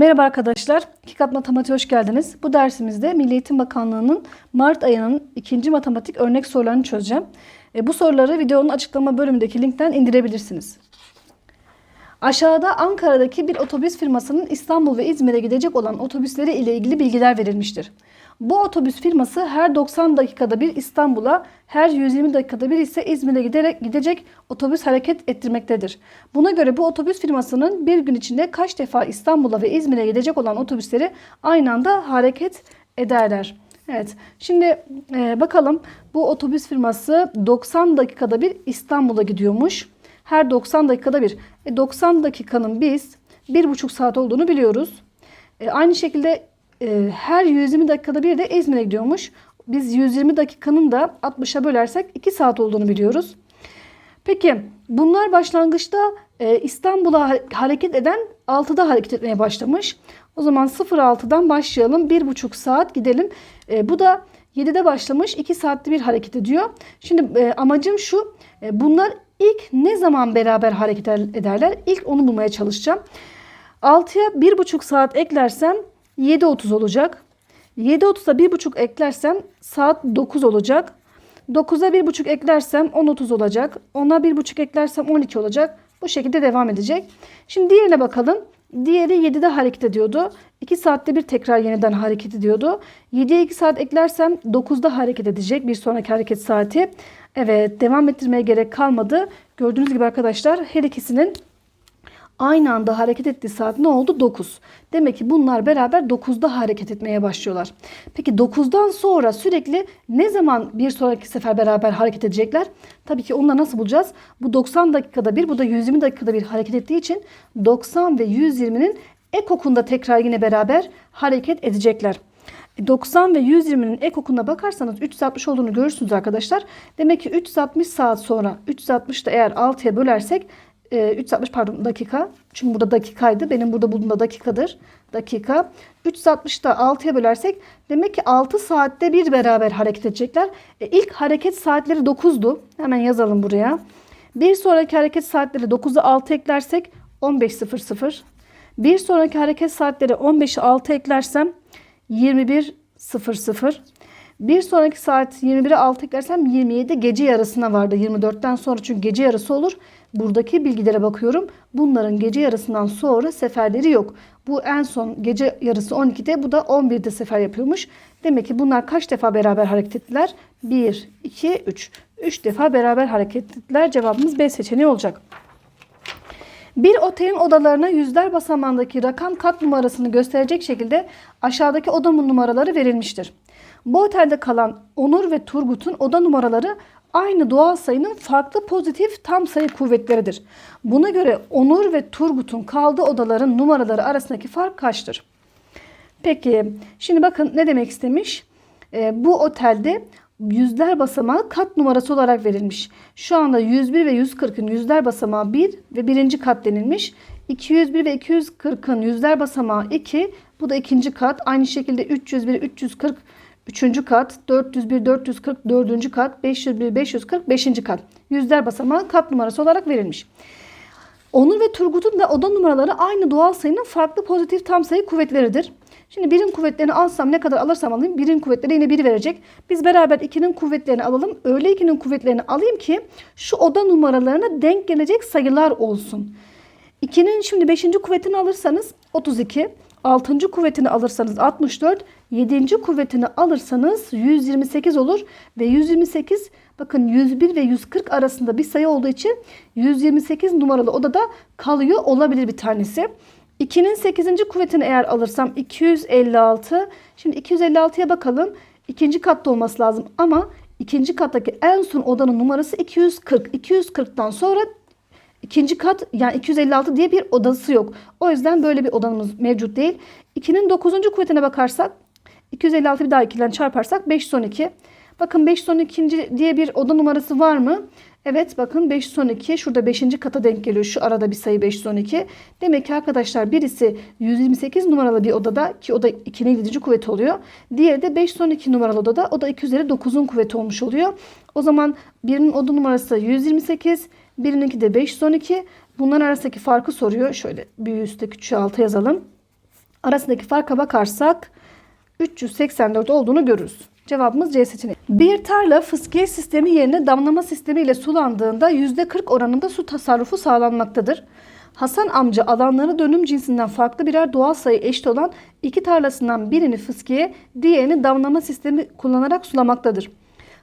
Merhaba arkadaşlar. İki kat matematiğe hoş geldiniz. Bu dersimizde Milli Eğitim Bakanlığı'nın Mart ayının ikinci matematik örnek sorularını çözeceğim. E, bu soruları videonun açıklama bölümündeki linkten indirebilirsiniz. Aşağıda Ankara'daki bir otobüs firmasının İstanbul ve İzmir'e gidecek olan otobüsleri ile ilgili bilgiler verilmiştir. Bu otobüs firması her 90 dakikada bir İstanbul'a, her 120 dakikada bir ise İzmir'e giderek gidecek otobüs hareket ettirmektedir. Buna göre bu otobüs firmasının bir gün içinde kaç defa İstanbul'a ve İzmir'e gidecek olan otobüsleri aynı anda hareket ederler. Evet. Şimdi e, bakalım bu otobüs firması 90 dakikada bir İstanbul'a gidiyormuş. Her 90 dakikada bir. E, 90 dakikanın biz 1,5 saat olduğunu biliyoruz. E, aynı şekilde e, her 120 dakikada bir de İzmir'e gidiyormuş. Biz 120 dakikanın da 60'a bölersek 2 saat olduğunu biliyoruz. Peki bunlar başlangıçta e, İstanbul'a hareket eden 6'da hareket etmeye başlamış. O zaman 06'dan başlayalım. 1,5 saat gidelim. E, bu da 7'de başlamış. 2 saatte bir hareket ediyor. Şimdi e, amacım şu. E, bunlar ilk ne zaman beraber hareket ederler? İlk onu bulmaya çalışacağım. 6'ya 1,5 saat eklersem 7.30 olacak. 7.30'a 1.5 eklersem saat 9 olacak. 9'a 1.5 eklersem 10.30 olacak. 10'a 1.5 eklersem 12 olacak. Bu şekilde devam edecek. Şimdi diğerine bakalım. Diğeri 7'de hareket ediyordu. 2 saatte bir tekrar yeniden hareket ediyordu. 7'ye 2 saat eklersem 9'da hareket edecek bir sonraki hareket saati. Evet devam ettirmeye gerek kalmadı. Gördüğünüz gibi arkadaşlar her ikisinin aynı anda hareket ettiği saat ne oldu? 9. Demek ki bunlar beraber 9'da hareket etmeye başlıyorlar. Peki 9'dan sonra sürekli ne zaman bir sonraki sefer beraber hareket edecekler? Tabii ki onları nasıl bulacağız? Bu 90 dakikada bir, bu da 120 dakikada bir hareket ettiği için 90 ve 120'nin ek okunda tekrar yine beraber hareket edecekler. 90 ve 120'nin ek okuna bakarsanız 360 olduğunu görürsünüz arkadaşlar. Demek ki 360 saat sonra 360 da eğer 6'ya bölersek 360 pardon dakika. Çünkü burada dakikaydı. Benim burada bulduğumda dakikadır. Dakika. 360'da 6'ya bölersek demek ki 6 saatte bir beraber hareket edecekler. E, ilk hareket saatleri 9'du. Hemen yazalım buraya. Bir sonraki hareket saatleri 9'a 6 eklersek 15.00. Bir sonraki hareket saatleri 15'e 6 eklersem 21.00. Bir sonraki saat 21'e 6 eklersem 27 gece yarısına vardı. 24'ten sonra çünkü gece yarısı olur. Buradaki bilgilere bakıyorum. Bunların gece yarısından sonra seferleri yok. Bu en son gece yarısı 12'de bu da 11'de sefer yapıyormuş. Demek ki bunlar kaç defa beraber hareket ettiler? 1, 2, 3. 3 defa beraber hareket ettiler. Cevabımız B seçeneği olacak. Bir otelin odalarına yüzler basamağındaki rakam kat numarasını gösterecek şekilde aşağıdaki oda numaraları verilmiştir. Bu otelde kalan Onur ve Turgut'un oda numaraları aynı doğal sayının farklı pozitif tam sayı kuvvetleridir. Buna göre Onur ve Turgut'un kaldığı odaların numaraları arasındaki fark kaçtır? Peki şimdi bakın ne demek istemiş? E, bu otelde yüzler basamağı kat numarası olarak verilmiş. Şu anda 101 ve 140'ın yüzler basamağı 1 ve birinci kat denilmiş. 201 ve 240'ın yüzler basamağı 2. Bu da ikinci kat. Aynı şekilde 301, 340 Üçüncü kat, 401, 440, dördüncü kat, 501, 540, beşinci kat. Yüzler basamağı kat numarası olarak verilmiş. Onur ve Turgut'un da oda numaraları aynı doğal sayının farklı pozitif tam sayı kuvvetleridir. Şimdi birin kuvvetlerini alsam ne kadar alırsam alayım birin kuvvetleri yine bir verecek. Biz beraber ikinin kuvvetlerini alalım. Öyle ikinin kuvvetlerini alayım ki şu oda numaralarına denk gelecek sayılar olsun. 2'nin şimdi 5. kuvvetini alırsanız 32. 6. kuvvetini alırsanız 64, 7. kuvvetini alırsanız 128 olur ve 128 bakın 101 ve 140 arasında bir sayı olduğu için 128 numaralı odada kalıyor olabilir bir tanesi. 2'nin 8. kuvvetini eğer alırsam 256. Şimdi 256'ya bakalım. İkinci katta olması lazım ama ikinci kattaki en son odanın numarası 240. 240'tan sonra İkinci kat yani 256 diye bir odası yok. O yüzden böyle bir odamız mevcut değil. 2'nin 9. kuvvetine bakarsak 256 bir daha 2 ile çarparsak 512. Bakın 512 diye bir oda numarası var mı? Evet bakın 512 şurada 5. kata denk geliyor. Şu arada bir sayı 512. Demek ki arkadaşlar birisi 128 numaralı bir odada ki o da 2'nin 7. kuvveti oluyor. Diğeri de 512 numaralı odada o da 2 üzeri 9'un kuvveti olmuş oluyor. O zaman birinin oda numarası 128 Birininki de 512. Bunların arasındaki farkı soruyor. Şöyle büyüğü üstte küçüğü alta yazalım. Arasındaki farka bakarsak 384 olduğunu görürüz. Cevabımız C seçeneği. Bir tarla fıskiye sistemi yerine damlama sistemi ile sulandığında %40 oranında su tasarrufu sağlanmaktadır. Hasan amca alanları dönüm cinsinden farklı birer doğal sayı eşit olan iki tarlasından birini fıskiye, diğerini damlama sistemi kullanarak sulamaktadır.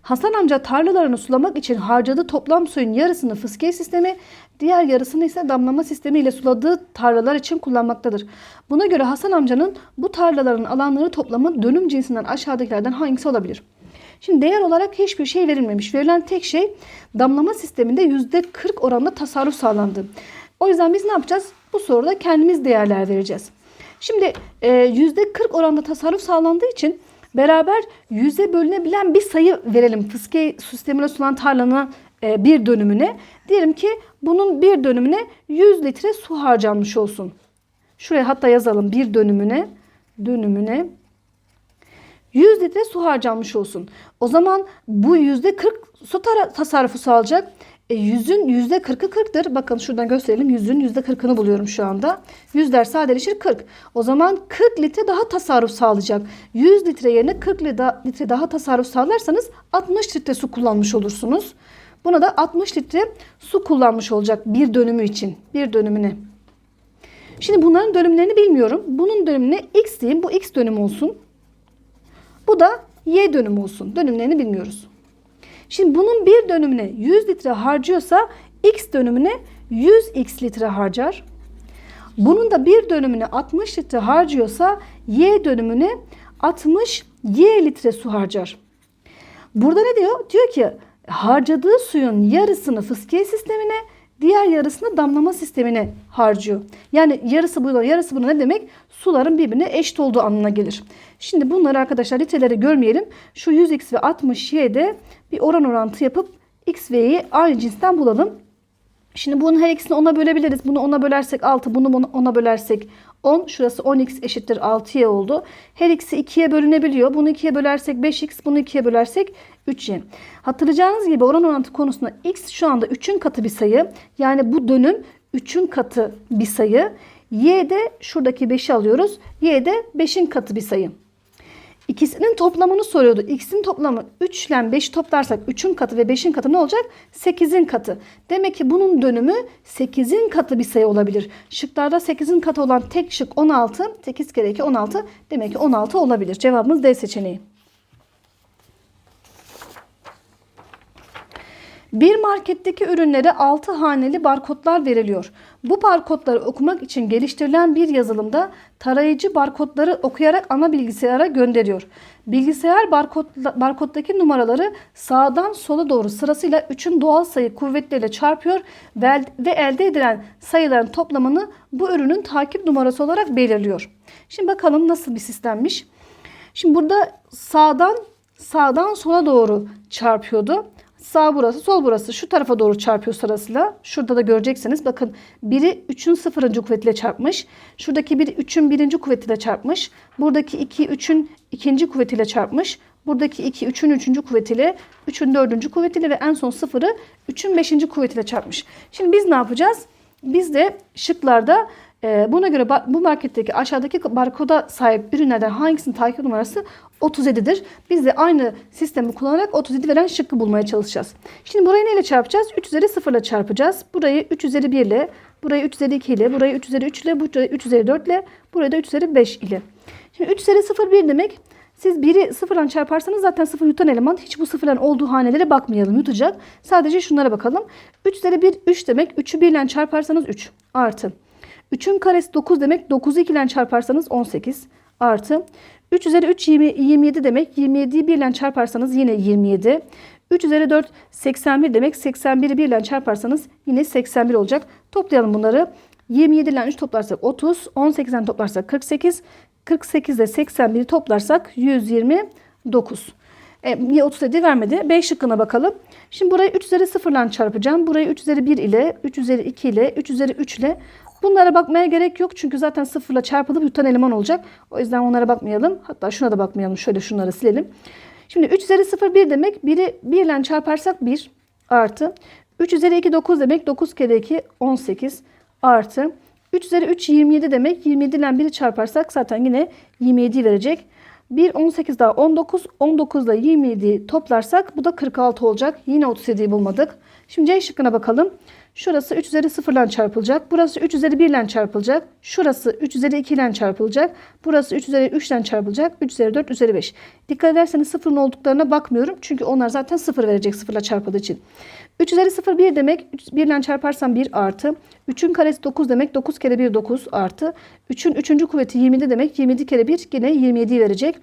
Hasan amca tarlalarını sulamak için harcadığı toplam suyun yarısını fıskiye sistemi, diğer yarısını ise damlama sistemi ile suladığı tarlalar için kullanmaktadır. Buna göre Hasan amcanın bu tarlaların alanları toplamı dönüm cinsinden aşağıdakilerden hangisi olabilir? Şimdi değer olarak hiçbir şey verilmemiş. Verilen tek şey damlama sisteminde %40 oranında tasarruf sağlandı. O yüzden biz ne yapacağız? Bu soruda kendimiz değerler vereceğiz. Şimdi e, %40 oranda tasarruf sağlandığı için beraber yüze bölünebilen bir sayı verelim. Fıskiye sistemiyle sulan tarlanın e, bir dönümüne. Diyelim ki bunun bir dönümüne 100 litre su harcanmış olsun. Şuraya hatta yazalım bir dönümüne dönümüne 100 litre su harcanmış olsun. O zaman bu %40 su tasarrufu sağlayacak. E, yüzün %40'ı 40'tır. Bakın şuradan gösterelim. Yüzün %40'ını buluyorum şu anda. Yüzler sadeleşir 40. O zaman 40 litre daha tasarruf sağlayacak. 100 litre yerine 40 litre daha tasarruf sağlarsanız 60 litre su kullanmış olursunuz. Buna da 60 litre su kullanmış olacak bir dönümü için. Bir dönümüne. Şimdi bunların dönümlerini bilmiyorum. Bunun dönümüne x diyeyim. Bu x dönüm olsun. Bu da y dönüm olsun. Dönümlerini bilmiyoruz. Şimdi bunun bir dönümüne 100 litre harcıyorsa x dönümüne 100x litre harcar. Bunun da bir dönümüne 60 litre harcıyorsa y dönümüne 60 y litre su harcar. Burada ne diyor? Diyor ki harcadığı suyun yarısını fıskiye sistemine, diğer yarısını damlama sistemine harcıyor. Yani yarısı buna, yarısı buna ne demek? Suların birbirine eşit olduğu anlamına gelir. Şimdi bunları arkadaşlar litreleri görmeyelim. Şu 100x ve 60y'de bir oran orantı yapıp x ve y'yi aynı cinsten bulalım. Şimdi bunun her ikisini 10'a bölebiliriz. Bunu 10'a bölersek 6, bunu 10'a bölersek 10. Şurası 10x eşittir 6y oldu. Her ikisi 2'ye bölünebiliyor. Bunu 2'ye bölersek 5x, bunu 2'ye bölersek 3y. Hatırlayacağınız gibi oran orantı konusunda x şu anda 3'ün katı bir sayı. Yani bu dönüm 3'ün katı bir sayı. Y de şuradaki 5'i alıyoruz. Y de 5'in katı bir sayı. İkisinin toplamını soruyordu. X'in toplamı 3 ile 5'i toplarsak 3'ün katı ve 5'in katı ne olacak? 8'in katı. Demek ki bunun dönümü 8'in katı bir sayı olabilir. Şıklarda 8'in katı olan tek şık 16. 8 kere 2 16. Demek ki 16 olabilir. Cevabımız D seçeneği. Bir marketteki ürünlere 6 haneli barkodlar veriliyor. Bu barkodları okumak için geliştirilen bir yazılımda tarayıcı barkodları okuyarak ana bilgisayara gönderiyor. Bilgisayar barkod, barkoddaki numaraları sağdan sola doğru sırasıyla 3'ün doğal sayı kuvvetleriyle çarpıyor ve, ve elde edilen sayıların toplamını bu ürünün takip numarası olarak belirliyor. Şimdi bakalım nasıl bir sistemmiş. Şimdi burada sağdan sağdan sola doğru çarpıyordu. Sağ burası, sol burası. Şu tarafa doğru çarpıyor sırasıyla. Şurada da göreceksiniz. Bakın biri 3'ün sıfırıncı kuvvetiyle çarpmış. Şuradaki biri 3'ün birinci kuvvetiyle çarpmış. Buradaki 2 3'ün ikinci kuvvetiyle çarpmış. Buradaki 2 3'ün üçüncü kuvvetiyle, 3'ün dördüncü kuvvetiyle ve en son sıfırı 3'ün beşinci kuvvetiyle çarpmış. Şimdi biz ne yapacağız? Biz de şıklarda buna göre bu marketteki aşağıdaki barkoda sahip ürünlerden hangisinin takip numarası 37'dir. Biz de aynı sistemi kullanarak 37 veren şıkkı bulmaya çalışacağız. Şimdi burayı neyle çarpacağız? 3 üzeri 0 ile çarpacağız. Burayı 3 üzeri 1 ile, burayı 3 üzeri 2 ile, burayı 3 üzeri 3 ile, burayı 3 üzeri 4 ile, burayı da 3 üzeri 5 ile. Şimdi 3 üzeri 0 1 demek siz 1'i 0'dan çarparsanız zaten 0 yutan eleman hiç bu sıfırların olduğu hanelere bakmayalım yutacak. Sadece şunlara bakalım. 3 üzeri 1 3 demek 3'ü 1 ile çarparsanız 3 artı. 3'ün karesi 9 demek 9'u 2 ile çarparsanız 18 artı. 3 üzeri 3 20, 27 demek 27'yi 1 ile çarparsanız yine 27. 3 üzeri 4 81 demek 81'i 1 ile çarparsanız yine 81 olacak. Toplayalım bunları. 27 ile 3 toplarsak 30, 18'den toplarsak 48, 48 ile 81'i toplarsak 129. E, niye 37 vermedi? B şıkkına bakalım. Şimdi burayı 3 üzeri 0 ile çarpacağım. Burayı 3 üzeri 1 ile, 3 üzeri 2 ile, 3 üzeri 3 ile. Bunlara bakmaya gerek yok çünkü zaten sıfırla çarpılıp yutan eleman olacak. O yüzden onlara bakmayalım. Hatta şuna da bakmayalım. Şöyle şunları silelim. Şimdi 3 üzeri 0 1 demek. 1'i 1 ile çarparsak 1 artı. 3 üzeri 2 9 demek. 9 kere 2 18 artı. 3 üzeri 3 27 demek. 27 ile 1'i çarparsak zaten yine 27 verecek. 1 18 daha 19. 19 ile 27 toplarsak bu da 46 olacak. Yine 37'yi bulmadık. Şimdi C şıkkına bakalım. Şurası 3 üzeri 0 ile çarpılacak. Burası 3 üzeri 1 ile çarpılacak. Şurası 3 üzeri 2 ile çarpılacak. Burası 3 üzeri 3 ile çarpılacak. 3 üzeri 4 üzeri 5. Dikkat ederseniz sıfırın olduklarına bakmıyorum. Çünkü onlar zaten 0 verecek 0 ile çarpıldığı için. 3 üzeri 0 1 demek. 1 ile çarparsam 1 artı. 3'ün karesi 9 demek. 9 kere 1 9 artı. 3'ün 3. kuvveti 27 demek. 27 kere 1 yine 27 verecek.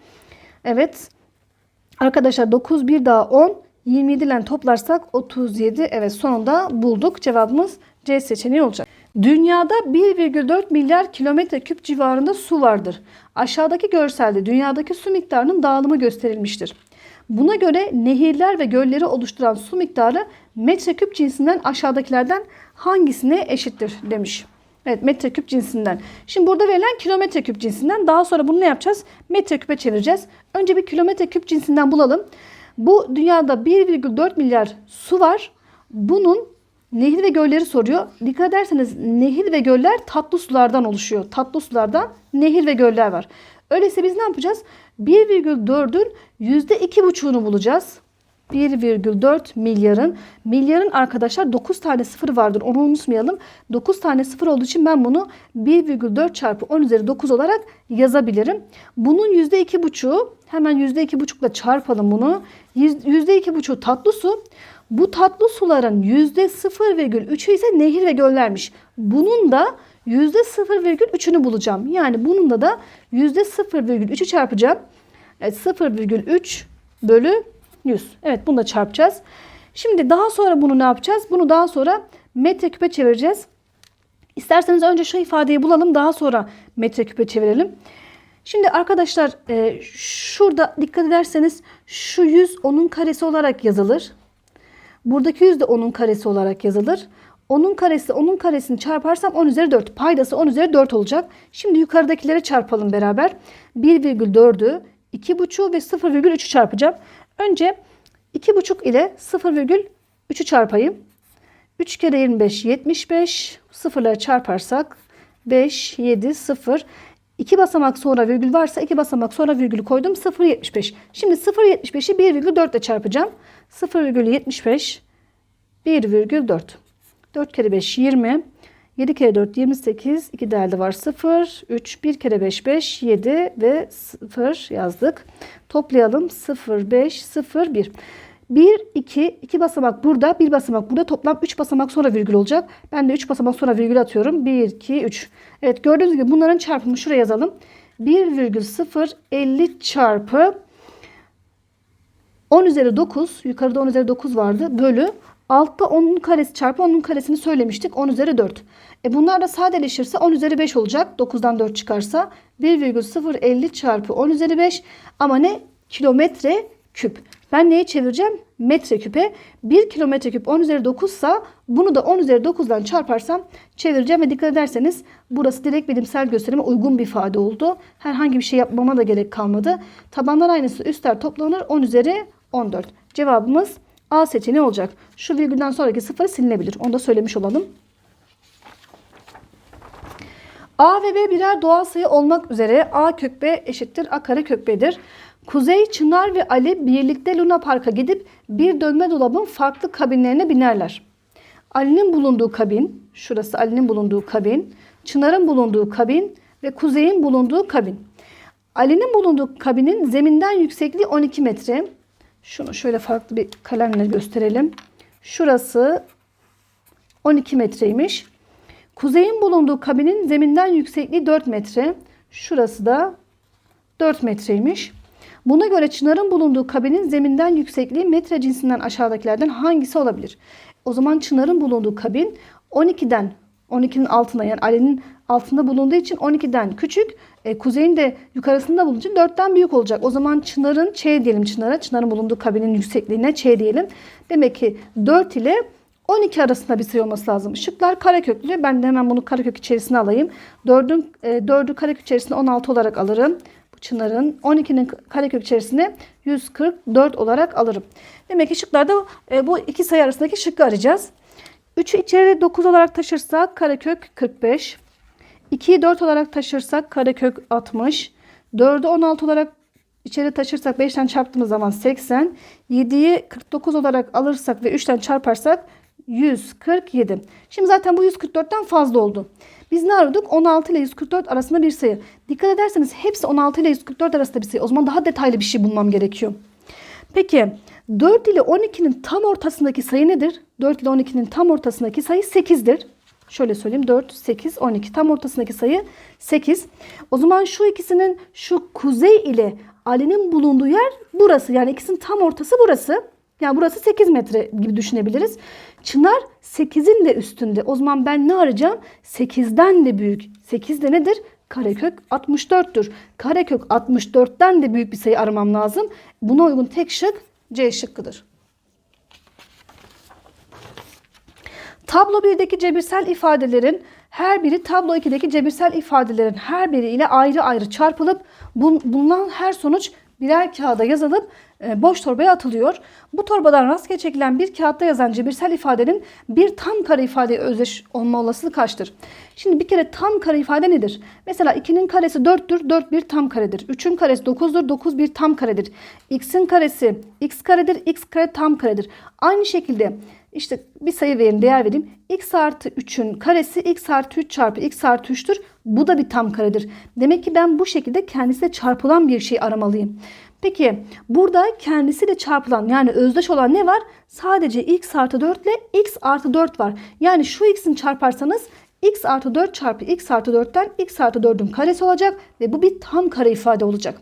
Evet. Arkadaşlar 9 bir daha 10. 27 ile toplarsak 37. Evet sonunda bulduk. Cevabımız C seçeneği olacak. Dünyada 1,4 milyar kilometre küp civarında su vardır. Aşağıdaki görselde dünyadaki su miktarının dağılımı gösterilmiştir. Buna göre nehirler ve gölleri oluşturan su miktarı metreküp cinsinden aşağıdakilerden hangisine eşittir demiş. Evet metreküp cinsinden. Şimdi burada verilen kilometre küp cinsinden. Daha sonra bunu ne yapacağız? Metreküpe çevireceğiz. Önce bir kilometre küp cinsinden bulalım. Bu dünyada 1,4 milyar su var. Bunun nehir ve gölleri soruyor. Dikkat ederseniz nehir ve göller tatlı sulardan oluşuyor. Tatlı sulardan nehir ve göller var. Öyleyse biz ne yapacağız? 1,4'ün %2,5'unu bulacağız. 1,4 milyarın. Milyarın arkadaşlar 9 tane sıfır vardır. Onu unutmayalım. 9 tane sıfır olduğu için ben bunu 1,4 çarpı 10 üzeri 9 olarak yazabilirim. Bunun %2,5'u hemen %2,5 ile çarpalım bunu. %2,5 tatlı su. Bu tatlı suların %0,3'ü ise nehir ve göllermiş. Bunun da %0,3'ünü bulacağım. Yani bunun da da %0,3'ü çarpacağım. Evet 0,3 bölü 100. Evet bunu da çarpacağız. Şimdi daha sonra bunu ne yapacağız? Bunu daha sonra metreküpe çevireceğiz. İsterseniz önce şu ifadeyi bulalım. Daha sonra metreküpe çevirelim. Şimdi arkadaşlar e, şurada dikkat ederseniz şu 100 onun karesi olarak yazılır. Buradaki 100 de onun karesi olarak yazılır. Onun karesi onun karesini çarparsam 10 üzeri 4. Paydası 10 üzeri 4 olacak. Şimdi yukarıdakileri çarpalım beraber. 1,4'ü 2,5 ve 0,3'ü çarpacağım. Önce 2,5 ile 0,3'ü çarpayım. 3 kere 25 75. Sıfırları çarparsak 5, 7, 0. 2 basamak sonra virgül varsa 2 basamak sonra virgülü koydum 0,75. Şimdi 0,75'i 1,4 ile çarpacağım. 0,75 1,4. 4 kere 5 20. 7 kere 4 28. 2 değerli var 0. 3 1 kere 5 5 7 ve 0 yazdık. Toplayalım 0 5 0 1. 1 2 2 basamak burada, 1 basamak burada. Toplam 3 basamak sonra virgül olacak. Ben de 3 basamak sonra virgül atıyorum. 1 2 3. Evet gördüğünüz gibi bunların çarpımı şuraya yazalım. 1,050 çarpı 10 üzeri 9 yukarıda 10 üzeri 9 vardı bölü altta 10'un karesi çarpı 10'un karesini söylemiştik 10 üzeri 4. E bunlar da sadeleşirse 10 üzeri 5 olacak 9'dan 4 çıkarsa 1,050 çarpı 10 üzeri 5 ama ne kilometre küp. Ben neye çevireceğim? Metre küpe. 1 kilometre küp 10 üzeri 9 sa bunu da 10 üzeri 9'dan çarparsam çevireceğim ve dikkat ederseniz burası direkt bilimsel gösterime uygun bir ifade oldu. Herhangi bir şey yapmama da gerek kalmadı. Tabanlar aynısı üstler toplanır 10 üzeri 14. Cevabımız A seçeneği olacak. Şu virgülden sonraki sıfır silinebilir. Onu da söylemiş olalım. A ve B birer doğal sayı olmak üzere A kök B eşittir A kare kök B'dir. Kuzey, Çınar ve Ali birlikte Luna Park'a gidip bir dönme dolabın farklı kabinlerine binerler. Ali'nin bulunduğu kabin, şurası Ali'nin bulunduğu kabin, Çınar'ın bulunduğu kabin ve Kuzey'in bulunduğu kabin. Ali'nin bulunduğu kabinin zeminden yüksekliği 12 metre. Şunu şöyle farklı bir kalemle gösterelim. Şurası 12 metreymiş. Kuzey'in bulunduğu kabinin zeminden yüksekliği 4 metre. Şurası da 4 metreymiş. Buna göre Çınar'ın bulunduğu kabinin zeminden yüksekliği metre cinsinden aşağıdakilerden hangisi olabilir? O zaman Çınar'ın bulunduğu kabin 12'den 12'nin altına yani Ali'nin altında bulunduğu için 12'den küçük. E, Kuzey'in de yukarısında bulunduğu için 4'ten büyük olacak. O zaman Çınar'ın Ç diyelim Çınar'a. Çınar'ın bulunduğu kabinin yüksekliğine Ç diyelim. Demek ki 4 ile 12 arasında bir sayı olması lazım. Şıklar kareköklü. Ben de hemen bunu karekök içerisine alayım. 4'ün e, 4'ü karekök içerisine 16 olarak alırım. Bu Çınar'ın 12'nin karekök içerisine 144 olarak alırım. Demek ki şıklarda e, bu iki sayı arasındaki şıkkı arayacağız. 3'ü içeri 9 olarak taşırsak karekök 45. 2'yi 4 olarak taşırsak karekök 60. 4'ü 16 olarak içeri taşırsak 5'ten çarptığımız zaman 80. 7'yi 49 olarak alırsak ve 3'ten çarparsak 147. Şimdi zaten bu 144'ten fazla oldu. Biz ne aradık? 16 ile 144 arasında bir sayı. Dikkat ederseniz hepsi 16 ile 144 arasında bir sayı. O zaman daha detaylı bir şey bulmam gerekiyor. Peki 4 ile 12'nin tam ortasındaki sayı nedir? 4 ile 12'nin tam ortasındaki sayı 8'dir. Şöyle söyleyeyim 4, 8, 12 tam ortasındaki sayı 8. O zaman şu ikisinin şu kuzey ile Ali'nin bulunduğu yer burası. Yani ikisinin tam ortası burası. Yani burası 8 metre gibi düşünebiliriz. Çınar 8'in de üstünde. O zaman ben ne arayacağım? 8'den de büyük. 8 de nedir? Karekök 64'tür. Karekök 64'ten de büyük bir sayı aramam lazım. Buna uygun tek şık C şıkkıdır. Tablo 1'deki cebirsel ifadelerin her biri tablo 2'deki cebirsel ifadelerin her biri ile ayrı ayrı çarpılıp bulunan her sonuç birer kağıda yazılıp e, boş torbaya atılıyor. Bu torbadan rastgele çekilen bir kağıtta yazan cebirsel ifadenin bir tam kare ifadeye özdeş olma olasılığı kaçtır? Şimdi bir kere tam kare ifade nedir? Mesela 2'nin karesi 4'tür, 4 bir tam karedir. 3'ün karesi 9'dur, 9 bir tam karedir. X'in karesi x karedir, x kare tam karedir. Aynı şekilde işte bir sayı verin, değer vereyim. x artı 3'ün karesi x artı 3 çarpı x artı 3'tür. Bu da bir tam karedir. Demek ki ben bu şekilde kendisiyle çarpılan bir şey aramalıyım. Peki burada kendisiyle çarpılan yani özdeş olan ne var? Sadece x artı 4 ile x artı 4 var. Yani şu x'in çarparsanız x artı 4 çarpı x artı 4'ten x artı 4'ün karesi olacak ve bu bir tam kare ifade olacak.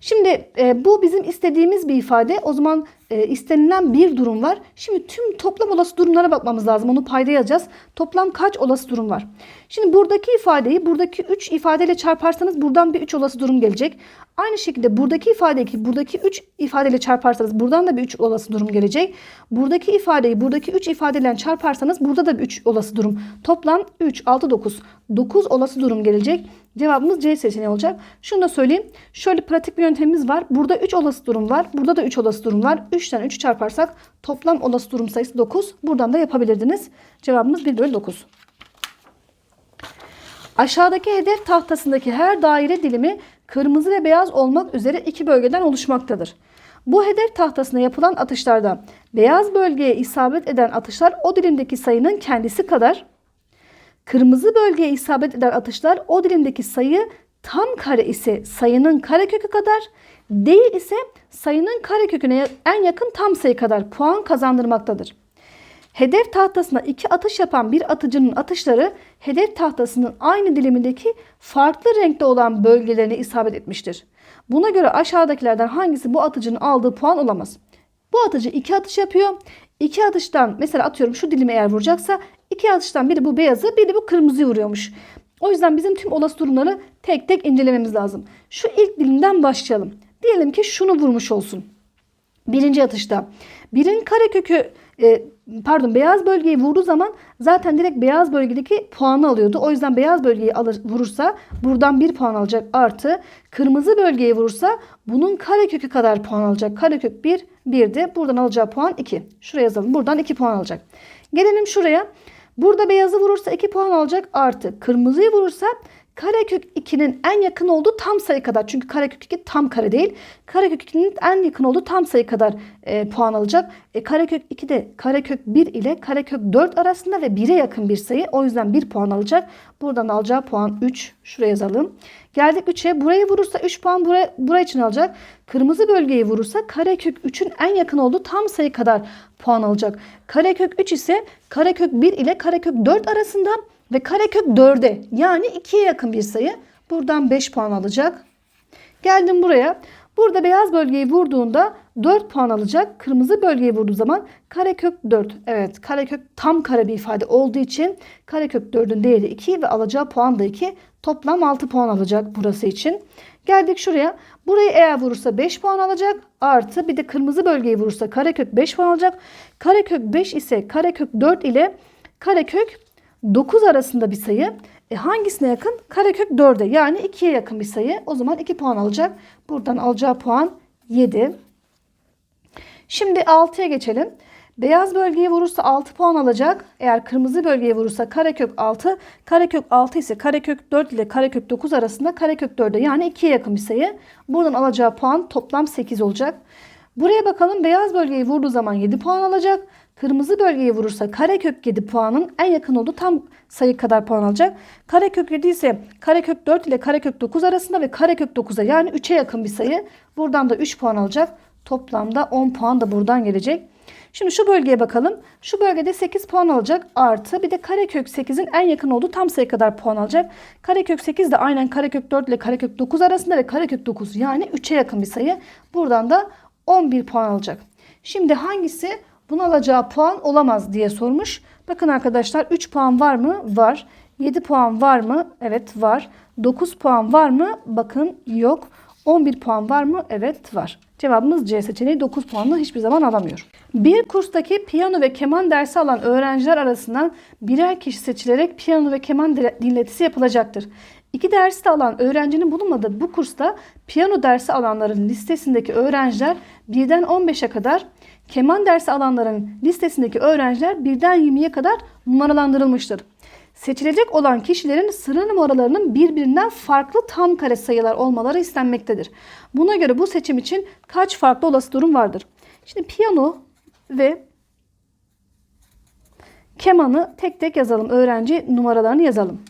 Şimdi e, bu bizim istediğimiz bir ifade. O zaman e, istenilen bir durum var. Şimdi tüm toplam olası durumlara bakmamız lazım. Onu payda yazacağız. Toplam kaç olası durum var? Şimdi buradaki ifadeyi buradaki 3 ifadeyle çarparsanız buradan bir 3 olası durum gelecek. Aynı şekilde buradaki ifadeyi buradaki 3 ifadeyle çarparsanız buradan da bir 3 olası durum gelecek. Buradaki ifadeyi buradaki 3 ifadeyle çarparsanız burada da bir 3 olası durum. Toplam 3, 6, 9. 9 olası durum gelecek. Cevabımız C seçeneği olacak. Şunu da söyleyeyim. Şöyle pratik bir yöntemimiz var. Burada 3 olası durum var. Burada da 3 olası durum var. 3'ten 3'ü çarparsak toplam olası durum sayısı 9. Buradan da yapabilirdiniz. Cevabımız 1 bölü 9. Aşağıdaki hedef tahtasındaki her daire dilimi kırmızı ve beyaz olmak üzere iki bölgeden oluşmaktadır. Bu hedef tahtasına yapılan atışlarda beyaz bölgeye isabet eden atışlar o dilimdeki sayının kendisi kadar, kırmızı bölgeye isabet eden atışlar o dilimdeki sayı tam kare ise sayının karekökü kadar, değil ise sayının kareköküne en yakın tam sayı kadar puan kazandırmaktadır. Hedef tahtasına iki atış yapan bir atıcının atışları hedef tahtasının aynı dilimindeki farklı renkte olan bölgelerine isabet etmiştir. Buna göre aşağıdakilerden hangisi bu atıcının aldığı puan olamaz? Bu atıcı iki atış yapıyor. İki atıştan mesela atıyorum şu dilimi eğer vuracaksa iki atıştan biri bu beyazı biri bu kırmızıyı vuruyormuş. O yüzden bizim tüm olası durumları tek tek incelememiz lazım. Şu ilk dilimden başlayalım. Diyelim ki şunu vurmuş olsun. Birinci atışta. Birin karekökü e, pardon beyaz bölgeyi vurduğu zaman zaten direkt beyaz bölgedeki puanı alıyordu. O yüzden beyaz bölgeyi alır, vurursa buradan bir puan alacak artı kırmızı bölgeyi vurursa bunun karekökü kadar puan alacak. Karekök 1 1'di. Buradan alacağı puan 2. Şuraya yazalım. Buradan 2 puan alacak. Gelelim şuraya. Burada beyazı vurursa 2 puan alacak artı kırmızıyı vurursa karekök 2'nin en yakın olduğu tam sayı kadar. Çünkü karekök 2 tam kare değil. Karekök 2'nin en yakın olduğu tam sayı kadar e, puan alacak. E, karekök 2 de karekök 1 ile karekök 4 arasında ve 1'e yakın bir sayı. O yüzden 1 puan alacak. Buradan alacağı puan 3. Şuraya yazalım. Geldik 3'e. Burayı vurursa 3 puan buraya, buraya için alacak. Kırmızı bölgeyi vurursa karekök 3'ün en yakın olduğu tam sayı kadar puan alacak. Karekök 3 ise karekök 1 ile karekök 4 arasında ve karekök 4'e yani 2'ye yakın bir sayı. Buradan 5 puan alacak. Geldim buraya. Burada beyaz bölgeyi vurduğunda 4 puan alacak. Kırmızı bölgeyi vurduğu zaman karekök 4. Evet karekök tam kare bir ifade olduğu için karekök 4'ün değeri 2 ve alacağı puan da 2. Toplam 6 puan alacak burası için. Geldik şuraya. Burayı eğer vurursa 5 puan alacak. Artı bir de kırmızı bölgeyi vurursa karekök 5 puan alacak. Karekök 5 ise karekök 4 ile karekök 9 arasında bir sayı. E hangisine yakın? Karekök 4'e yani 2'ye yakın bir sayı. O zaman 2 puan alacak. Buradan alacağı puan 7. Şimdi 6'ya geçelim. Beyaz bölgeye vurursa 6 puan alacak. Eğer kırmızı bölgeye vurursa karekök 6. Karekök 6 ise karekök 4 ile karekök 9 arasında karekök 4'e yani 2'ye yakın bir sayı. Buradan alacağı puan toplam 8 olacak. Buraya bakalım beyaz bölgeyi vurduğu zaman 7 puan alacak. Kırmızı bölgeyi vurursa karekök 7 puanın en yakın olduğu tam sayı kadar puan alacak. Karekök 7 ise karekök 4 ile karekök 9 arasında ve karekök 9'a yani 3'e yakın bir sayı. Buradan da 3 puan alacak. Toplamda 10 puan da buradan gelecek. Şimdi şu bölgeye bakalım. Şu bölgede 8 puan alacak artı bir de karekök 8'in en yakın olduğu tam sayı kadar puan alacak. Karekök 8 de aynen karekök 4 ile karekök 9 arasında ve karekök 9 yani 3'e yakın bir sayı. Buradan da 11 puan alacak. Şimdi hangisi bunu alacağı puan olamaz diye sormuş. Bakın arkadaşlar 3 puan var mı? Var. 7 puan var mı? Evet var. 9 puan var mı? Bakın yok. 11 puan var mı? Evet var. Cevabımız C seçeneği 9 puanla hiçbir zaman alamıyor. Bir kurstaki piyano ve keman dersi alan öğrenciler arasından birer kişi seçilerek piyano ve keman dinletisi yapılacaktır. İki dersi de alan öğrencinin bulunmadığı bu kursta piyano dersi alanların listesindeki öğrenciler birden 15'e kadar, keman dersi alanların listesindeki öğrenciler birden 20'ye kadar numaralandırılmıştır. Seçilecek olan kişilerin sıra numaralarının birbirinden farklı tam kare sayılar olmaları istenmektedir. Buna göre bu seçim için kaç farklı olası durum vardır? Şimdi piyano ve kemanı tek tek yazalım. Öğrenci numaralarını yazalım.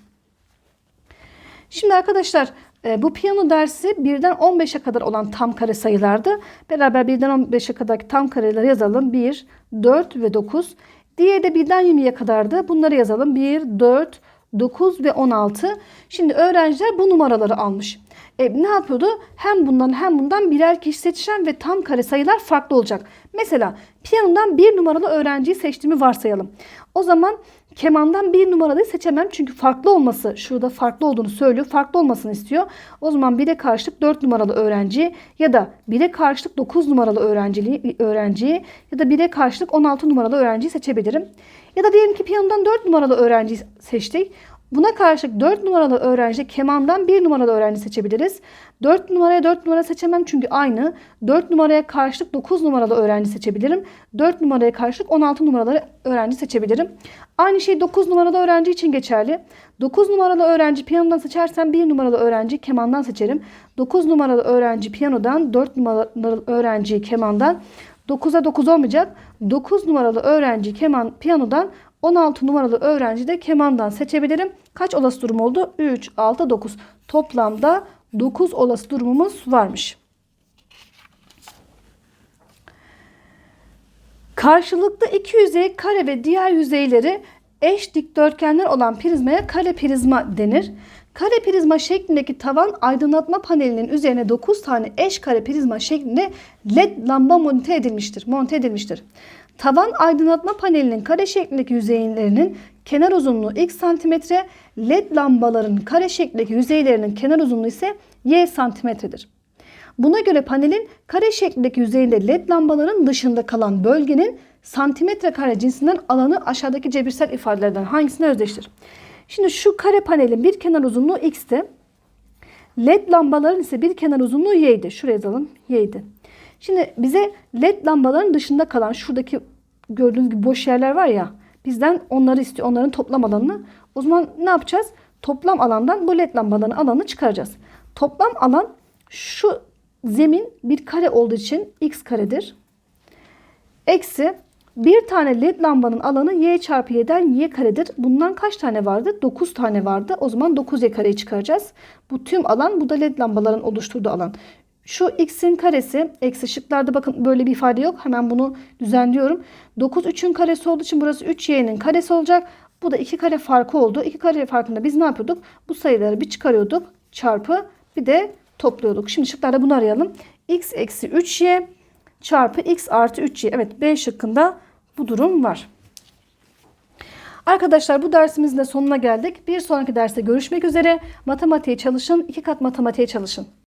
Şimdi arkadaşlar bu piyano dersi birden 15'e kadar olan tam kare sayılardı. Beraber birden 15'e kadar tam kareleri yazalım. 1, 4 ve 9. Diğeri de birden 20'ye kadardı. Bunları yazalım. 1, 4, 9 ve 16. Şimdi öğrenciler bu numaraları almış. E, ne yapıyordu? Hem bundan hem bundan birer kişi seçeceğim ve tam kare sayılar farklı olacak. Mesela piyanodan bir numaralı öğrenciyi seçtiğimi varsayalım. O zaman kemandan bir numaralıyı seçemem çünkü farklı olması şurada farklı olduğunu söylüyor. Farklı olmasını istiyor. O zaman 1'e karşılık 4 numaralı öğrenci ya da 1'e karşılık 9 numaralı öğrenciliği, öğrenciyi ya da 1'e karşılık 16 numaralı öğrenciyi seçebilirim. Ya da diyelim ki piyanodan 4 numaralı öğrenciyi seçtik. Buna karşılık 4 numaralı öğrenci kemandan 1 numaralı öğrenci seçebiliriz. 4 numaraya 4 numara seçemem çünkü aynı. 4 numaraya karşılık 9 numaralı öğrenci seçebilirim. 4 numaraya karşılık 16 numaralı öğrenci seçebilirim. Aynı şey 9 numaralı öğrenci için geçerli. 9 numaralı öğrenci piyanodan seçersem 1 numaralı öğrenci kemandan seçerim. 9 numaralı öğrenci piyanodan 4 numaralı öğrenci kemandan 9'a 9 olmayacak. 9 numaralı öğrenci keman piyanodan 16 numaralı öğrenci de kemandan seçebilirim. Kaç olası durum oldu? 3, 6, 9. Toplamda 9 olası durumumuz varmış. Karşılıklı iki yüzey kare ve diğer yüzeyleri eş dikdörtgenler olan prizmaya kare prizma denir. Kare prizma şeklindeki tavan aydınlatma panelinin üzerine 9 tane eş kare prizma şeklinde led lamba monte edilmiştir. Monte edilmiştir. Tavan aydınlatma panelinin kare şeklindeki yüzeylerinin kenar uzunluğu x santimetre, led lambaların kare şeklindeki yüzeylerinin kenar uzunluğu ise y santimetredir. Buna göre panelin kare şeklindeki yüzeyinde led lambaların dışında kalan bölgenin santimetre kare cinsinden alanı aşağıdaki cebirsel ifadelerden hangisine özdeştir? Şimdi şu kare panelin bir kenar uzunluğu x'ti. LED lambaların ise bir kenar uzunluğu y'ydi. Şuraya yazalım y'ydi. Şimdi bize led lambaların dışında kalan şuradaki gördüğünüz gibi boş yerler var ya bizden onları istiyor. Onların toplam alanını. O zaman ne yapacağız? Toplam alandan bu led lambaların alanını çıkaracağız. Toplam alan şu zemin bir kare olduğu için x karedir. Eksi bir tane led lambanın alanı y çarpı y'den y karedir. Bundan kaç tane vardı? 9 tane vardı. O zaman 9y kareyi çıkaracağız. Bu tüm alan bu da led lambaların oluşturduğu alan. Şu x'in karesi eksi şıklarda bakın böyle bir ifade yok. Hemen bunu düzenliyorum. 9 3'ün karesi olduğu için burası 3y'nin karesi olacak. Bu da 2 kare farkı oldu. 2 kare farkında biz ne yapıyorduk? Bu sayıları bir çıkarıyorduk. Çarpı bir de topluyorduk. Şimdi şıklarda bunu arayalım. x eksi 3y çarpı x artı 3y. Evet B şıkkında bu durum var. Arkadaşlar bu dersimizin de sonuna geldik. Bir sonraki derste görüşmek üzere. Matematiğe çalışın. iki kat matematiğe çalışın.